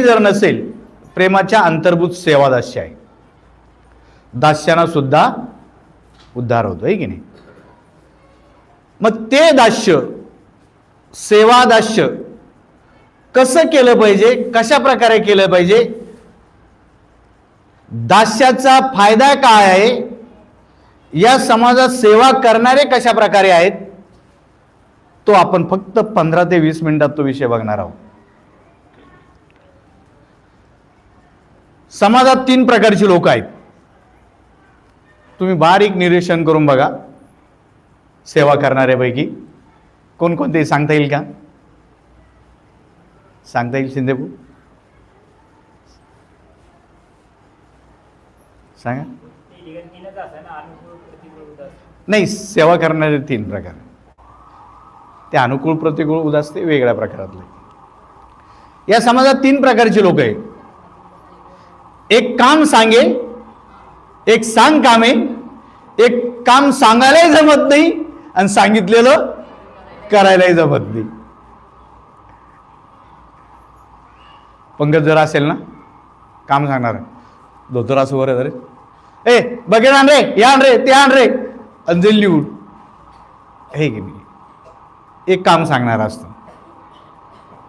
काही जर नसेल प्रेमाच्या अंतर्भूत सेवा दास्य आहे. दास्यांना सुद्धा उद्धार होतो आहे की नाही? मग ते दास्य सेवा दास्य कसं केलं पाहिजे कशा प्रकारे केलं पाहिजे? दास्याचा फायदा काय आहे? या समाजात सेवा करणारे कशा प्रकारे आहेत? तो आपण फक्त पंधरा ते वीस मिनिटात तो विषय बघणार आहोत. समाजात तीन प्रकारची लोक आहेत. तुम्ही बारीक निरीक्षण करून बघा. सेवा करणाऱ्यापैकी कोणकोणते सांगता येईल का? सांगता येईल शिंदेपू? सांगा. नाही सेवा करणारे तीन प्रकार. ते अनुकूल प्रतिकूल उदास ते वेगळ्या प्रकारातले. या समाजात तीन प्रकारची लोक आहेत. एक काम सांगे एक सांग कामे एक काम सांगायलाही जमत नाही आणि सांगितलेलं करायलाही जमत नाही. पंकज जर असेल ना? काम सांगणार धोतर असं वर अरे ए बघेन आण रे हे आण रे ते आण रे. अंजल निवड. हे की नाही? एक काम सांगणार असतं.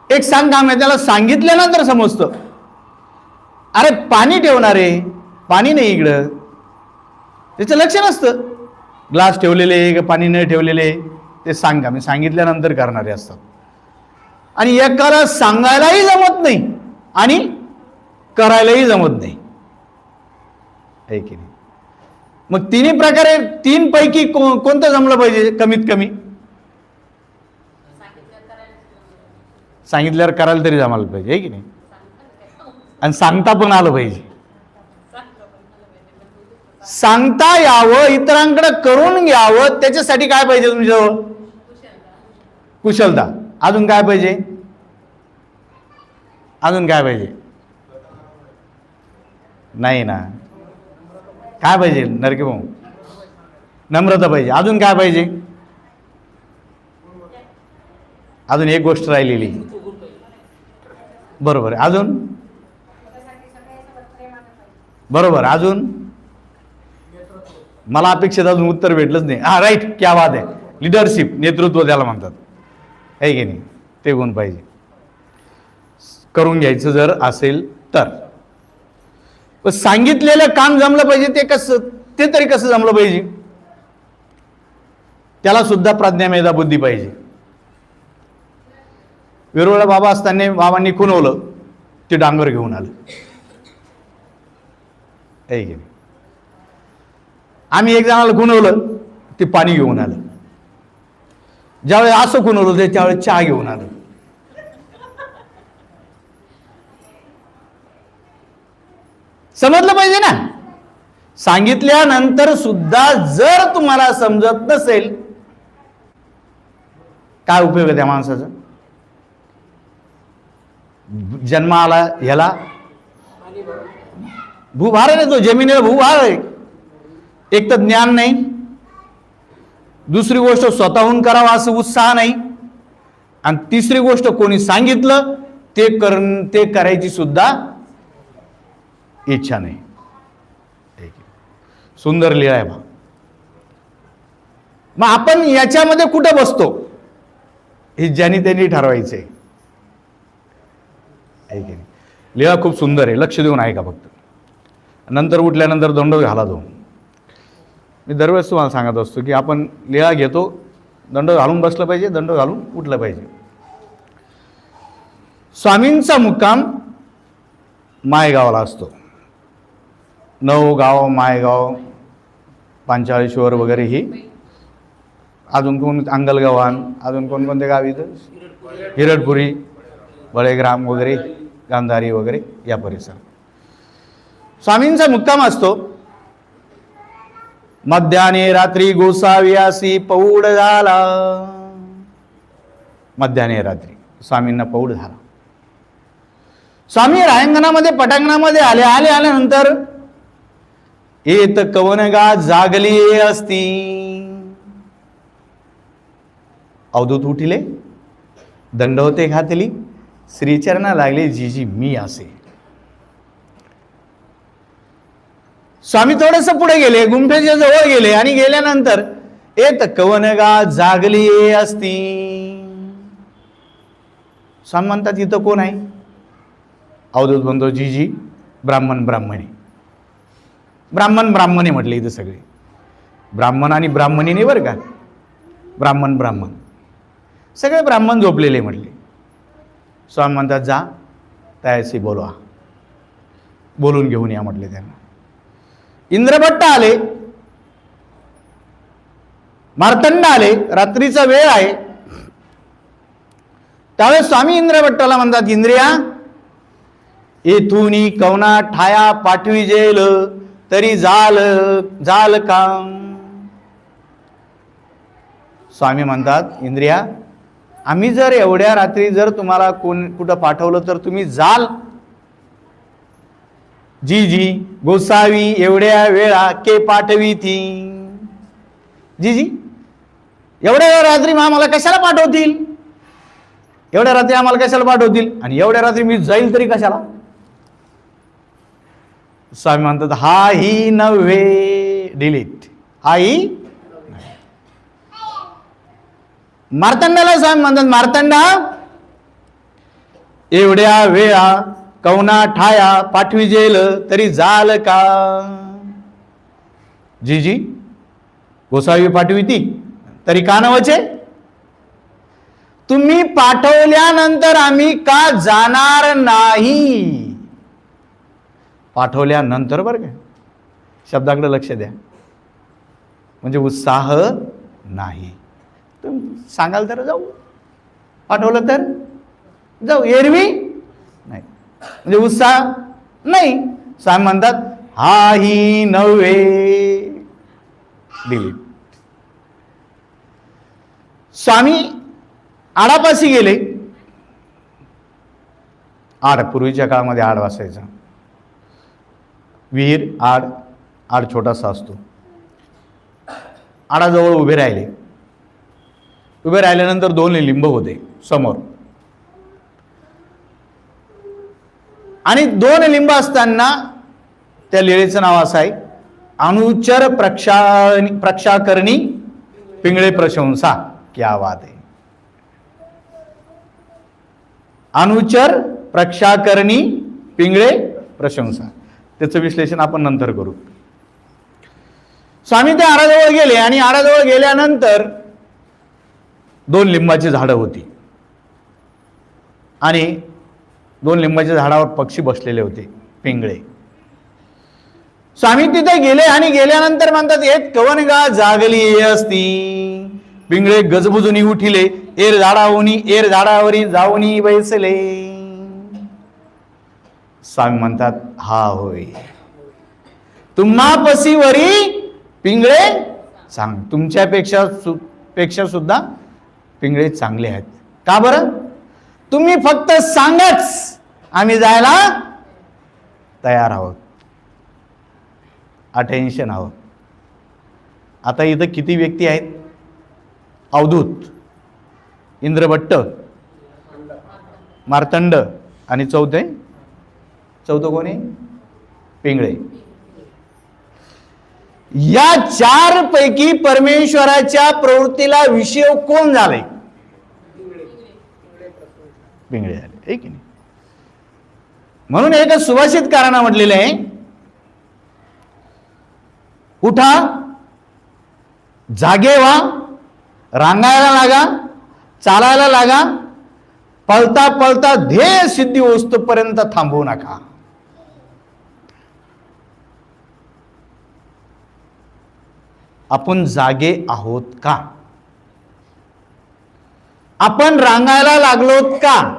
एक सांग काम आहे त्याला सांगितल्यानंतर समजतं. अरे पाणी ठेवणार आहे. पाणी नाही इकडं. त्याचं लक्ष नसतं ग्लास ठेवलेले का पाणी न ठेवलेले ते सांगा. मी सांगितल्यानंतर करणारे असतात. आणि एकाला सांगायलाही जमत नाही आणि करायलाही जमत नाही. आहे की नाही? मग तिन्ही प्रकारे तीन पैकी को कोणतं जमलं पाहिजे? कमीत कमी? सांगितल्यावर करायला तरी जमायला पाहिजे. आहे की नाही? आणि सांगता पण आलं पाहिजे. सांगता यावं इतरांकडे करून घ्यावं त्याच्यासाठी काय पाहिजे तुमच्याजवळ? कुशलता. अजून काय पाहिजे? अजून काय पाहिजे? नाही ना. काय पाहिजे नरके भाऊ? नम्रता पाहिजे. अजून काय पाहिजे? अजून एक गोष्ट राहिलेली. बरोबर अजून? बरोबर अजून? मला अपेक्षित अजून उत्तर भेटलंच नाही. हा राईट क्या बात आहे. लिडरशिप नेतृत्व त्याला म्हणतात. आहे की नाही? ते गुण पाहिजे. करून घ्यायचं जर असेल तर. पण सांगितलेलं काम जमलं पाहिजे ते कसं ते तरी कसं जमलं पाहिजे? त्याला सुद्धा प्रज्ञा मेधा बुद्धी पाहिजे. विरोळा बाबा असताना बाबांनी खुनवलं ते डांगर घेऊन आलं. आहे की नाही आम्ही एक जणाला गुणवलं ते पाणी घेऊन आलं. ज्यावेळी असं गुणवलं ते त्यावेळेस चहा घेऊन आलं. समजलं पाहिजे ना? सांगितल्यानंतर सुद्धा जर तुम्हाला समजत नसेल काय उपयोग आहे त्या माणसाचा? जन्म आला ह्याला भूभार आहे ना तो जमिनीला भूभार आहे एक तर ज्ञान नाही. दुसरी गोष्ट स्वतःहून करावा असं उत्साह नाही. आणि तिसरी गोष्ट कोणी सांगितलं ते कर ते करायची सुद्धा इच्छा नाही. सुंदर लिळा आहे बा. मग आपण याच्यामध्ये कुठं बसतो? हे ज्यांनी त्यांनी ठरवायचं आहे की नाही लिळा खूप सुंदर आहे. लक्ष देऊन ऐका फक्त. नंतर उठल्यानंतर दंड घाला तो. मी दरवेळेस तुम्हाला सांगत असतो की आपण लिळा घेतो दंड घालून बसलं पाहिजे दंड घालून उठलं पाहिजे. स्वामींचा मुक्काम मायगावाला असतो. नऊ गाव मायगाव पांचाळेश्वर वगैरे ही. अजून कोण अंगलगव्हाण अजून कोणकोणते गाव इथं? हिरडपुरी बळेग्राम वगैरे गांधारी वगैरे या परिसरात. स्वामींचा मुक्काम असतो. मध्याने रात्री गोसाव्यासी पौड झाला. मध्याने रात्री स्वामींना पौड झाला. स्वामी रायंगणामध्ये पटांगणामध्ये आले आले आल्यानंतर येत कवनगा जागली असती. अवधूत उठिले दंड होते घातली श्रीचरणा लागले जी जी मी असे. स्वामी थोडस पुढे गेले गुंफेच्या जवळ गेले आणि गेल्यानंतर येत कवनगा जागली असती. स्वामी म्हणतात इथं कोण आहे? अवधूत म्हणतो जी जी ब्राह्मण ब्राह्मणी. ब्राह्मण ब्राह्मणी म्हटले इथं सगळे. ब्राह्मण आणि ब्राह्मणीने नाही बरं का? ब्राह्मण ब्राह्मण. सगळे ब्राह्मण झोपलेले म्हटले. स्वामी म्हणतात जा त्याशी बोलवा. बोलून घेऊन या म्हटले त्यांना. इंद्रभट्ट आले. मार्तंड आले. रात्रीचा वेळ आहे. त्यावेळेस स्वामी इंद्रभट्टाला म्हणतात इंद्रिया येथून कवना ठाया पाठवी जेल तरी जाल जाल काम. स्वामी म्हणतात इंद्रिया आम्ही जर एवढ्या रात्री जर तुम्हाला कोण कुठं पाठवलं तर तुम्ही जाल जी जी गोसावी एवढ्या वेळा के पाठवी ती. जी जी एवढ्या रात्री मग आम्हाला कशाला पाठवतील? एवढ्या रात्री आम्हाला कशाला पाठवतील? आणि एवढ्या रात्री मी जाईल तरी कशाला? स्वामी म्हणतात हा ही नव्हे. डिलीट. हा ही मार्तंडाला स्वामी म्हणतात मार्तंडा एवढ्या वेळा कवना ठाया पाठवी जेल तरी जाल का? जी जी गोसावी पाठवी ती तरी का नवचे तुम्ही पाठवल्यानंतर आम्ही का जाणार नाही? पाठवल्यानंतर बरं का? शब्दाकडे लक्ष द्या. म्हणजे उत्साह नाही. तुम्ही सांगाल तर जाऊ. पाठवलं तर? जाऊ. एरवी? म्हणजे उत्साह? नाही. स्वामी म्हणतात हा ही नव्हे. दिली. स्वामी आडापाशी गेले. आड पूर्वीच्या काळामध्ये आड वासायचा विहीर आड आड छोटासा असतो. आडाजवळ उभे राहिले. उभे राहिल्यानंतर दोन लिंब होते समोर. आणि दोन लिंब असताना त्या लिळेचं नाव असं आहे. अनुचर प्रक्षा प्रक्षाकरणी पिंगळे प्रशंसा क्या वाद आहे. अनुचर प्रक्षाकरणी पिंगळे प्रशंसा. त्याचं विश्लेषण आपण नंतर करू. स्वामी ते आराजवळ गेले आणि आराजवळ गेल्यानंतर दोन लिंबाची झाडं होती. आणि दोन लिंबाच्या झाडावर पक्षी बसलेले होते पिंगळे. स्वामी तिथे गेले आणि गेल्यानंतर म्हणतात येत कवनगा जागली असती पिंगळे गजबुजुनी उठिले एर झाडावनी एर झाडावरी जाऊनी बैसले. स्वामी म्हणतात हा होय. तुम्हा पसीवरी पिंगळे सांग तुमच्यापेक्षा सु पेक्षा सुद्धा पिंगळे चांगले आहेत. का बरं? तुम्ही फक्त सांगाच. आम्ही जायला तयार आहोत. अटेन्शन आहोत. आता इथं किती व्यक्ती आहेत? अवधूत. इंद्रभट्ट. मार्तंड. आणि चौथे? चौथं कोणी? पिंगळे. या चार पैकी परमेश्वराच्या प्रवृत्तीला विषय कोण झाले? पिंगळे झाले आहे की नाही? म्हणून एका कारणा म्हटलेलं आहे उठा जागे व्हा रांगायला लागा चालायला लागा पळता पळता ध्येय सिद्धी वस्तूपर्यंत थांबवू नका. आपण जागे आहोत का? आपण रांगायला लागलोत का?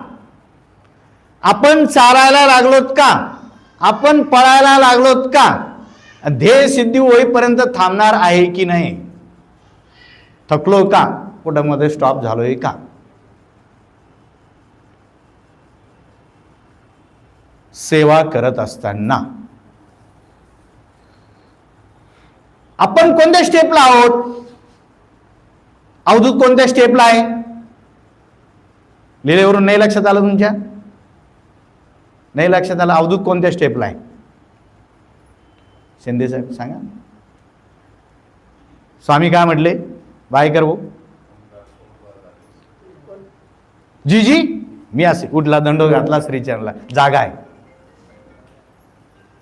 आपण चारायला लागलोत का? आपण पळायला लागलोत का? ध्येय सिद्धी होईपर्यंत थांबणार आहे की नाही? थकलो का? कुठं मध्ये स्टॉप झालोय का? सेवा करत असताना. आपण कोणत्या स्टेपला आहोत? अवधूत कोणत्या स्टेपला आहे? लिहिलेवरून नाही लक्षात आलं तुमच्या? नाही लक्षात आलं अवधूत कोणत्या स्टेपला आहे? शिंदे साहेब सांगा. स्वामी काय म्हटले? बाय कर जी जी मी असे उठला दंड घातला श्रीचरणला. जागा आहे.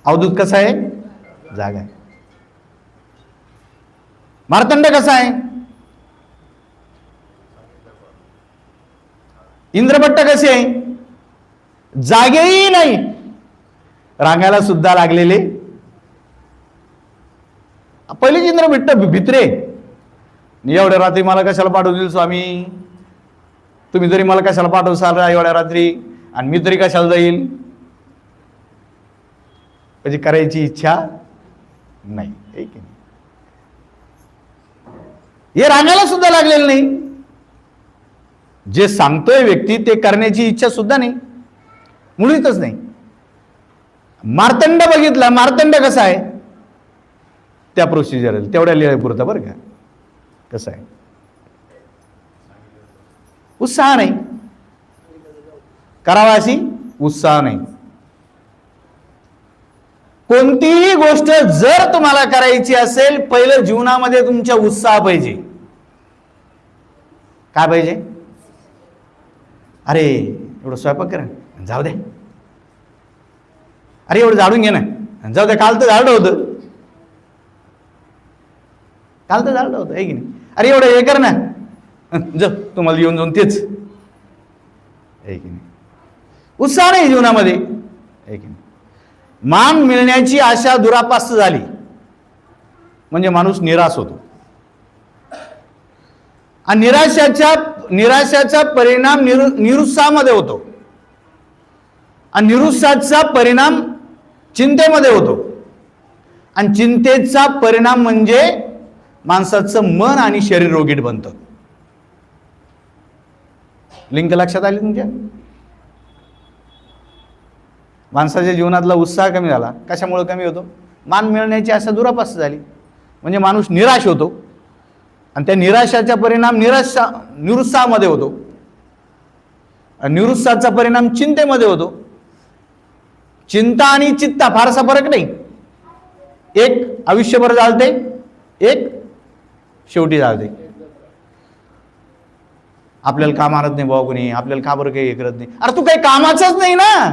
अवधूत कसा आहे? जागा आहे. मार्तंड कसा आहे? इंद्रभट्ट कसे आहे? जागेही नाही. रांगायला सुद्धा लागलेले. पहिलेच इंद्रभट्ट भित्रे. एवढ्या रात्री मला कशाला पाठवतील स्वामी? तुम्ही तरी मला कशाला पाठवसाल एवढ्या रात्री? आणि मी तरी कशाला जाईल? म्हणजे करायची इच्छा नाही. आहे नाही? हे रांगायला सुद्धा लागलेलं नाही. जे सांगतोय व्यक्ती ते करण्याची इच्छा सुद्धा नाही. मुळीतच नाही. मार्तंड बघितला मार्तंड कसा आहे? त्या प्रोसिजर तेवढ्या लिहायपुरतं बरं का? कसं आहे? उत्साह नाही. करावा अशी? उत्साह नाही. कोणतीही गोष्ट जर तुम्हाला करायची असेल पहिलं जीवनामध्ये तुमच्या उत्साह पाहिजे. काय पाहिजे? अरे एवढं स्वयंपाक करा. जाऊ दे. अरे एवढं झाडून घे ना. जाऊ दे काल तर झाडं होतं. काल तर झाडं होतं आहे की नाही? अरे एवढं हे कर ना. ज तुम्हाला येऊन जाऊन तेच. आहे की नाही? उत्साह नाही जीवनामध्ये. आहे की नाही? मान मिळण्याची आशा दुरापास्त झाली. म्हणजे माणूस निराश होतो. आणि निराशाच्या निराशाचा परिणाम निरु निरुत्साहामध्ये होतो. आणि निरुत्साहाचा परिणाम चिंतेमध्ये होतो. आणि चिंतेचा परिणाम म्हणजे माणसाचं मन आणि शरीर रोगीट बनतं. लिंक लक्षात आली तुमच्या? माणसाच्या जीवनातला उत्साह कमी झाला. कशामुळे कमी होतो? मान मिळण्याची अशा दुरापास्त झाली. म्हणजे माणूस निराश होतो. आणि त्या निराशाचा परिणाम निराशा निरुत्साहामध्ये होतो. निरुत्साहाचा परिणाम चिंतेमध्ये होतो. चिंता आणि चित्ता फारसा फरक नाही. एक आयुष्यभर चालते. एक शेवटी चालते. आपल्याला काम आणत नाही बाबा कोणी. आपल्याला का बरं काही हे करत नाही? अरे तू काही कामाचंच नाही ना.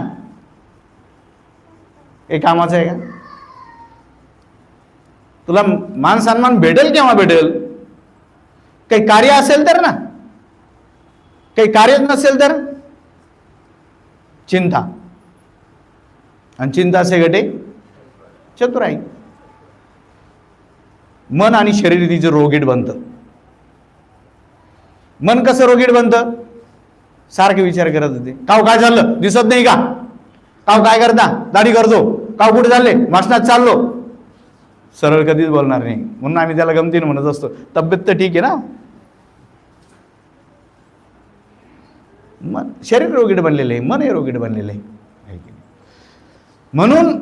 काही कामाचं आहे का? तुला मान सन्मान भेटेल केव्हा भेटेल? काही कार्य असेल तर ना. काही कार्य नसेल तर चिंता. आणि चिंता असे गटे चतुराई. मन आणि शरीर तिचं रोगीट बनतं. मन कसं रोगीट बनतं? सारखे विचार करत होते. काव काय चाललं? दिसत नाही का? काव काय करता? दाढी करतो. काव कुठे चालले? वाचनात चाललो. सरळ कधीच बोलणार नाही. म्हणून आम्ही त्याला गमतीनं म्हणत असतो. तब्येत तर ठीक आहे ना? मन शरीर रोगीट बनलेलं आहे. मन हे रोगीट बनलेलं आहे. म्हणून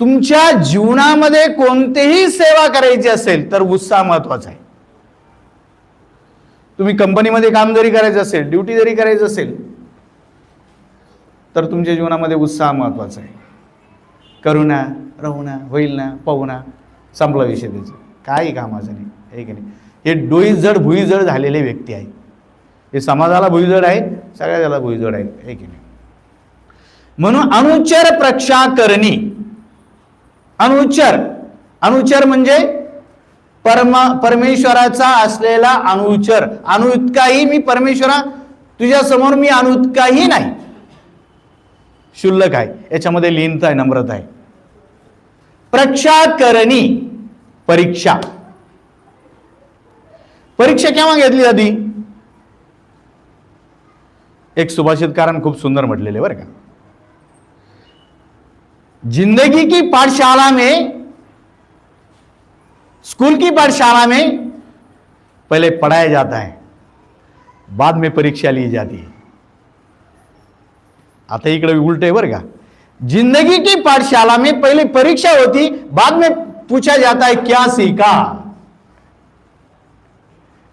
तुमच्या जीवनामध्ये कोणतीही सेवा करायची असेल तर उत्साह महत्त्वाचा आहे. तुम्ही कंपनीमध्ये काम जरी करायचं असेल ड्युटी जरी करायचं असेल तर तुमच्या जीवनामध्ये उत्साह महत्त्वाचा आहे. करू ना राहू ना होईल ना पाहू ना संपला विषय त्याचं. काही कामाचं नाही आहे की नाही. हे डोईजड भुईजड झालेले व्यक्ती आहे हे समाजाला भुईजड आहे सगळ्याला भुईजड आहे आहे की नाही. म्हणून अनुचर प्रक्षा करणी अनुचर अनुच्चर म्हणजे परमा परमेश्वराचा असलेला अनुचर. अणु इतकाही मी परमेश्वरा तुझ्या समोर मी अणु इतकाही नाही. शुल्लक आहे याच्यामध्ये लीनता आहे नम्रता आहे. प्रक्षा. करणी परीक्षा परीक्षा केव्हा घेतली जाती एक सुभाषितकारान खूप सुंदर म्हटलेले बरं का. जिंदगी की पाठशाला में स्कूल की पाठशाला में पहले पढ़ाया जाता है बाद में परीक्षा ली जाती है. आता इकडे उलट आहे बरं का. जिंदगी की पाठशाला में पहले परीक्षा होती बाद में पूछा जाता है क्या सीखा?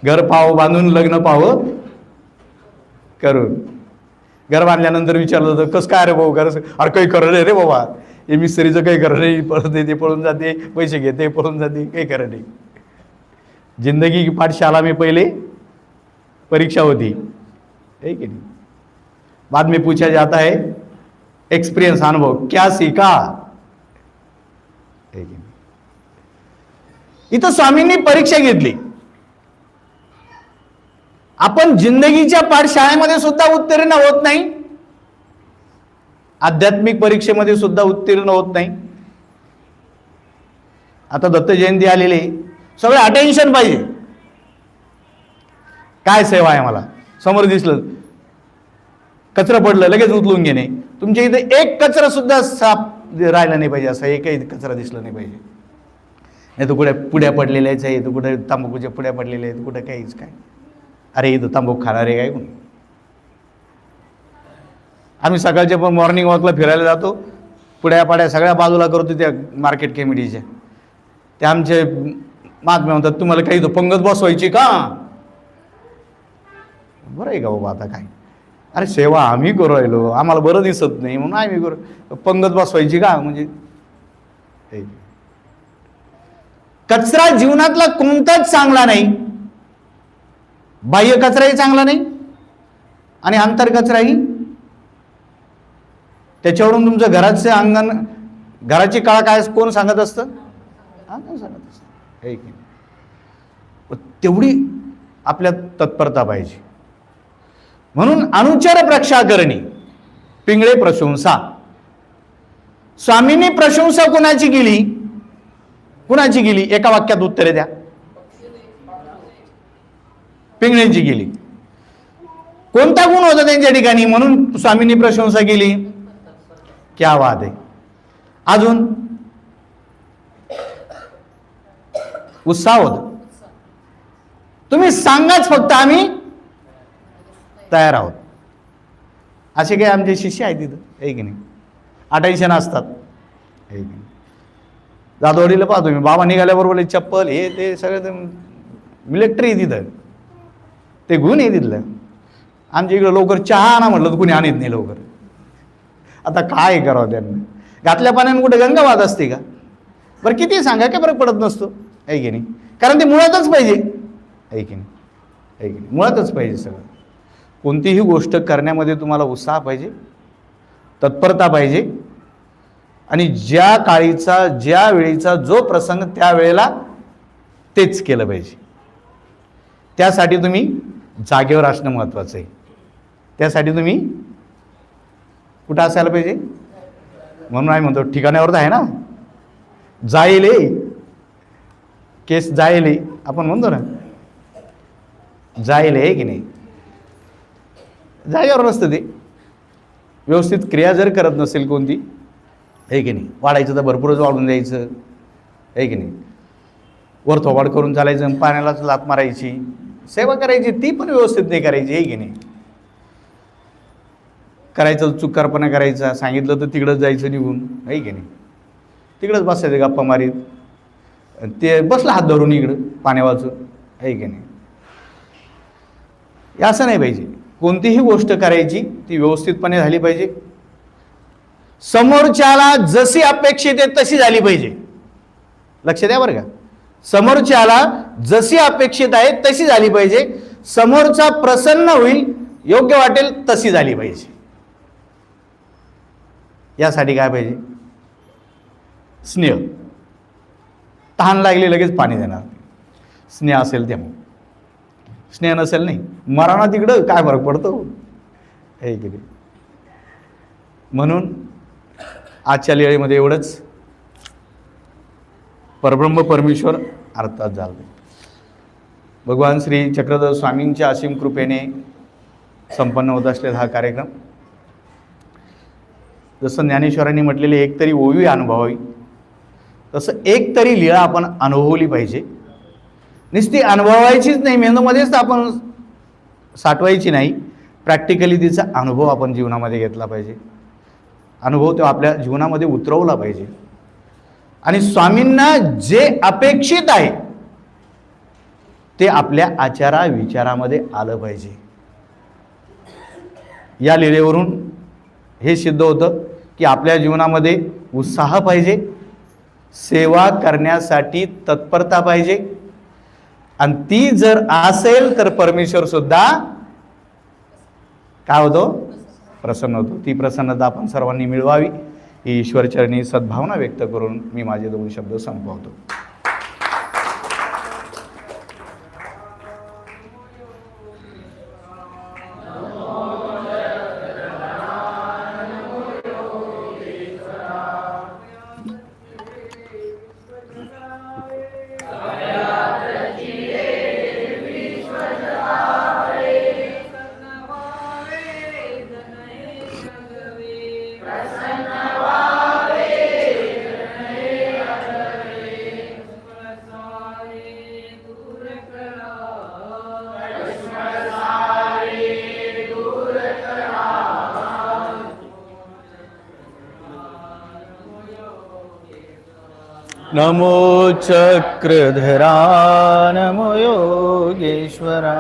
घर पाहो बांधून लग्न पाहो करून. घर बांधल्यानंतर विचारलं होतं कसं काय रे भाऊ घर अरे काही करत रे बाबा. हे मिस्त्रीचं काही करणं नाही. पळत येते पळून जाते. पैसे घेते पळून जाते. काही करणं नाही. जिंदगी की पाठशाला में पहिले परीक्षा होती. है कि नहीं? बाद में पूछा जाता है एक्सपीरियंस अनुभव. क्या सीखा? इथं स्वामींनी परीक्षा घेतली. आपण जिंदगीच्या पाठशाळेमध्ये सुद्धा उत्तीर्ण होत नाही. आध्यात्मिक परीक्षेमध्ये सुद्धा उत्तीर्ण होत नाही. आता दत्त जयंती आलेली आहे. सगळं अटेन्शन पाहिजे. काय सेवा आहे मला? समोर दिसलं. कचरं पडलं लगेच उचलून घेणे. तुमच्या इथे एक कचरा सुद्धा साफ राहिला नाही पाहिजे असं एकही कचरा दिसला नाही पाहिजे. नाही तर कुठे पुड्या पडलेल्याच आहे तर कुठे तांबाखूच्या पुड्या पडलेल्या आहेत कुठे काहीच काय. अरे इथं तांबाखू खाणारे काय कोण? आम्ही सकाळच्या पण मॉर्निंग वॉकला फिरायला जातो. पुड्या पाड्या सगळ्या बाजूला करतो त्या मार्केट कमिटीच्या ते आमचे महात्मे म्हणतात तुम्हाला काही इथं पंगत बसवायची का? बरं आहे का बाबा आता काय? अरे सेवा आम्ही करू राहिलो. आम्हाला बरं दिसत नाही म्हणून आम्ही करू. पंगत बसवायची का? म्हणजे हे. कचरा जीवनातला कोणताच चांगला नाही. बाह्य कचराही चांगला नाही. आणि आंतर कचराही. त्याच्यावरून तुमचं घराचं अंगण घराची काळ काय कोण सांगत असतं? अंगण सांगत असतं? हे की तेवढी आपल्या तत्परता पाहिजे. म्हणून अनुचर प्रक्षा करणी पिंगळे प्रशंसा. स्वामींनी प्रशंसा कुणाची केली? कुणाची केली? एका वाक्यात उत्तरे द्या. पिंगळेंची केली. कोणता गुण होता त्यांच्या ठिकाणी? म्हणून स्वामींनी प्रशंसा केली. क्या वाद आहे. अजून? उत्साह होत. तुम्ही सांगाच फक्त आम्ही तयार आहोत. असे काही आमचे शिष्य आहेत तिथं. आहे की नाही? अटेन्शन असतात. आहे की नाही? जाधवडीला पाहतो मी. बाबा निघाल्याबरोबर चप्पल हे ते सगळं मिलिटरी तिथं. ते गुण आहे तिथलं. आमच्या इकडं लवकर चहा आणा म्हटलं तर कुणी आणत नाही लवकर. आता काय करावं त्यांना? घातल्या पाण्यानं कुठे गंगा वाद असते का? बरं किती सांगा काय फरक पडत नसतो? आहे की नाही? कारण ते मुळातच पाहिजे. आहे की नाही? आहे की नाही? मुळातच पाहिजे सगळं. कोणतीही गोष्ट करण्यामध्ये तुम्हाला उत्साह पाहिजे तत्परता पाहिजे. आणि ज्या काळीचा ज्या वेळीचा जो प्रसंग त्या वेळेला तेच केलं पाहिजे. त्यासाठी तुम्ही जागेवर असणं महत्त्वाचं आहे. त्यासाठी तुम्ही कुठं असायला पाहिजे? म्हणून आम्ही म्हणतो ठिकाण्यावर तर आहे ना? जाईल केस जाईल आपण म्हणतो ना जाईल आहे की नाही? जागेवर नसतं ते. व्यवस्थित क्रिया जर करत नसेल कोणती आहे की नाही? वाढायचं तर भरपूरच वाढून द्यायचं आहे की नाही? वरथोबाड करून चालायचं आणि पाण्यालाच लात मारायची. सेवा करायची ती पण व्यवस्थित नाही करायची आहे की नाही? करायचं चुकारपणा करायचा सांगितलं तर तिकडंच जायचं निघून आहे की नाही? तिकडंच बसायचं गप्पा मारीत. ते बसलं हात धरून इकडं पाण्या वाचून आहे की नाही? असं नाही पाहिजे. कोणतीही गोष्ट करायची ती व्यवस्थितपणे झाली पाहिजे. समोरच्याला जशी अपेक्षित आहे तशी झाली पाहिजे. लक्ष द्या बरं का. समोरच्याला जशी अपेक्षित आहे तशी झाली पाहिजे. समोरचा प्रसन्न होईल योग्य वाटेल तशी झाली पाहिजे. यासाठी काय पाहिजे? स्नेह. तहान लागली लगेच पाणी देणार. स्नेह असेल त्यामुळे स्नेह नसेल नाही. मराणा तिकडं काय फरक पडतो? हे किती म्हणून आजच्या लिळेमध्ये एवढंच. परब्रह्म परमेश्वर अर्थात झालं. भगवान श्री चक्रधर स्वामींच्या असीम कृपेने संपन्न होत असलेला हा कार्यक्रम. जसं ज्ञानेश्वरांनी म्हटलेले एक तरी ओवी अनुभवावी. तसं एक तरी लीळा आपण अनुभवली पाहिजे. नुसती अनुभवायचीच नाही मेंदूमध्येच आपण साठवायची नाही. प्रॅक्टिकली तिचा अनुभव आपण जीवनामध्ये घेतला पाहिजे. अनुभव तो आपल्या जीवनामध्ये उतरवला पाहिजे. आणि स्वामींना जे अपेक्षित आहे ते आपल्या आचारा विचारामध्ये आलं पाहिजे. या लिलेवरून हे सिद्ध होतं की आपल्या जीवनामध्ये उत्साह पाहिजे सेवा करण्यासाठी तत्परता पाहिजे आणि ती जर असेल तर परमेश्वर सुद्धा काय होतो? प्रसन्न होतो. ती प्रसन्नता आपण सर्वांनी मिळवावी. ही ईश्वरचरणी सद्भावना व्यक्त करून मी माझे दोन शब्द संपवतो. नमो चक्रधरा नमो योगेश्वरा।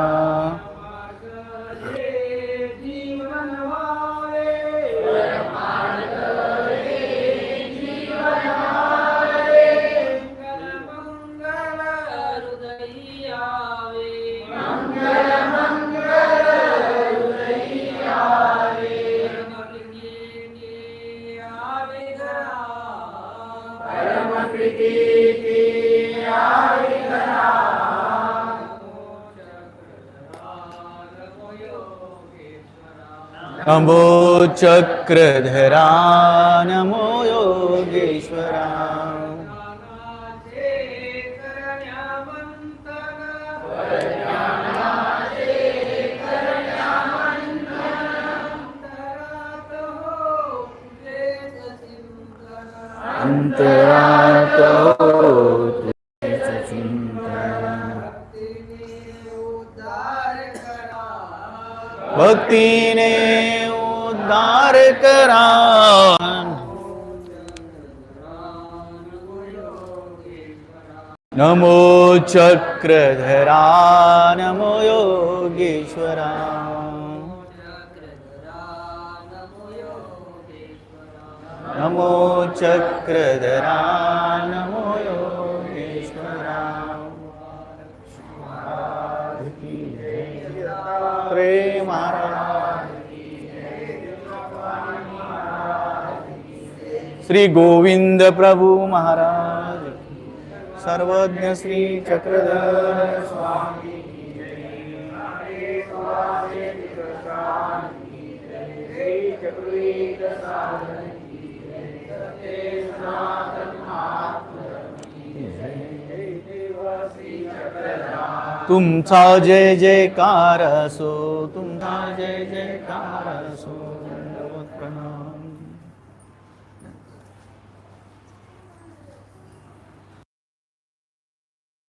चक्रधरा नमो योगेश्वर नमो चक्रधरा नमो योगेश्वरा। नमो चक्रधरा नमो योगेश्वरा श्री गोविंद प्रभु महाराज। सर्वज्ञ श्री चक्रधर स्वामी तुमचा जय जयकार असो तुमचा जय जयकार असो.